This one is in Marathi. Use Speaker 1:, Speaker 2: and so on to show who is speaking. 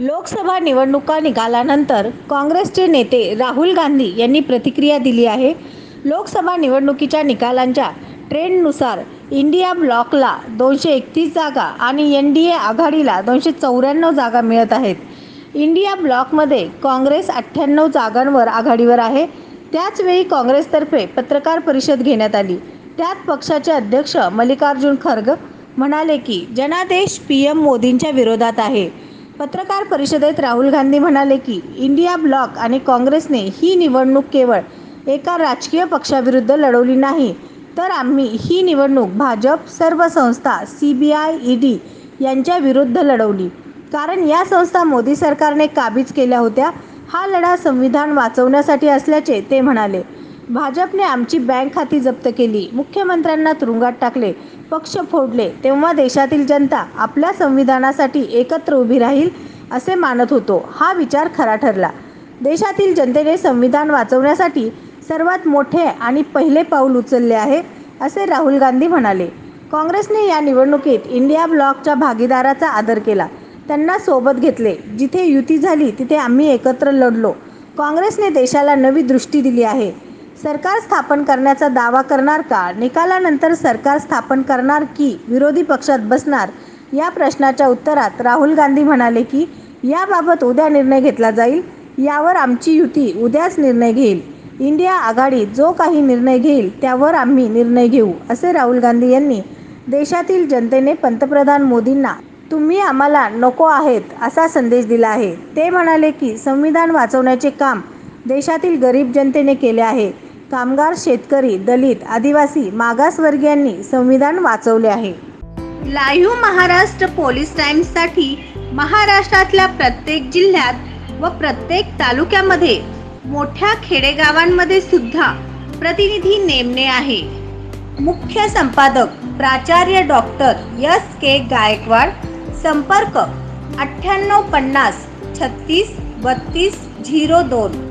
Speaker 1: लोकसभा निवडणुका निकालानंतर काँग्रेसचे नेते राहुल गांधी यांनी प्रतिक्रिया दिली आहे. लोकसभा निवडणुकीच्या निकालांच्या ट्रेंडनुसार इंडिया ब्लॉकला दोनशे एकतीस जागा आणि एन डी ए आघाडीला दोनशे चौऱ्याण्णव जागा मिळत आहेत. इंडिया ब्लॉकमध्ये काँग्रेस अठ्ठ्याण्णव जागांवर आघाडीवर आहे. त्याचवेळी काँग्रेसतर्फे पत्रकार परिषद घेण्यात आली. त्यात पक्षाचे अध्यक्ष मल्लिकार्जुन खरग म्हणाले की जनादेश पी एम मोदींच्या विरोधात आहे. पत्रकार परिषदेत राहुल गांधी म्हणाले की इंडिया ब्लॉक आणि काँग्रेसने ही निवडणूक केवळ एका राजकीय पक्षाविरुद्ध लढवली नाही तर आम्ही ही निवडणूक भाजप सर्व संस्था C B I E D यांच्या विरुद्ध लढवली. कारण या संस्था मोदी सरकारने काबीज केल्या होत्या हा लढा संविधान वाचवण्यासाठी असल्याचे ते म्हणाले. भाजपने आमची बँक खाती जप्त केली. मुख्यमंत्र्यांना तुरुंगात टाकले पक्ष फोडले. तेव्हा देशातील जनता आपल्या संविधानासाठी एकत्र उभी राहील असे मानत होतो. हा विचार खरा ठरला. देशातील जनतेने संविधान वाचवण्यासाठी सर्वात मोठे आणि पहिले पाऊल उचलले आहे असे राहुल गांधी म्हणाले. काँग्रेसने या निवडणुकीत इंडिया ब्लॉकच्या भागीदाराचा आदर केला. त्यांना सोबत घेतले. जिथे युती झाली तिथे आम्ही एकत्र लढलो. काँग्रेसने देशाला नवी दृष्टी दिली आहे. सरकार स्थापन करण्याचा दावा करणार का? निकालानंतर सरकार स्थापन करणार की विरोधी पक्षात बसणार? या प्रश्नाच्या उत्तरात राहुल गांधी म्हणाले की याबाबत उद्या निर्णय घेतला जाईल यावर आमची युती उद्याच निर्णय घेईल. इंडिया आघाडी जो काही निर्णय घेईल त्यावर आम्ही निर्णय घेऊ असे राहुल गांधी यांनी देशातील जनतेने पंतप्रधान मोदींना तुम्ही आम्हाला नको आहेत असा संदेश दिला आहे. ते म्हणाले की संविधान वाचवण्याचे काम देशातील गरीब जनतेने केले आहे. कामगार शेतकरी दलित आदिवासी मागासवर्गीयांनी संविधान वाचवले आहे.
Speaker 2: लाईव्ह महाराष्ट्र पोलीस टाइम्ससाठी महाराष्ट्रातल्या प्रत्येक जिल्ह्यात व प्रत्येक तालुक्यामध्ये मोठ्या खेडेगावांमध्ये सुद्धा प्रतिनिधी नेमणे आहे. मुख्य संपादक प्राचार्य डॉक्टर यस के गायकवाड संपर्क अठ्ठ्याण्णव पन्नास छत्तीस बत्तीस झिरो दोन.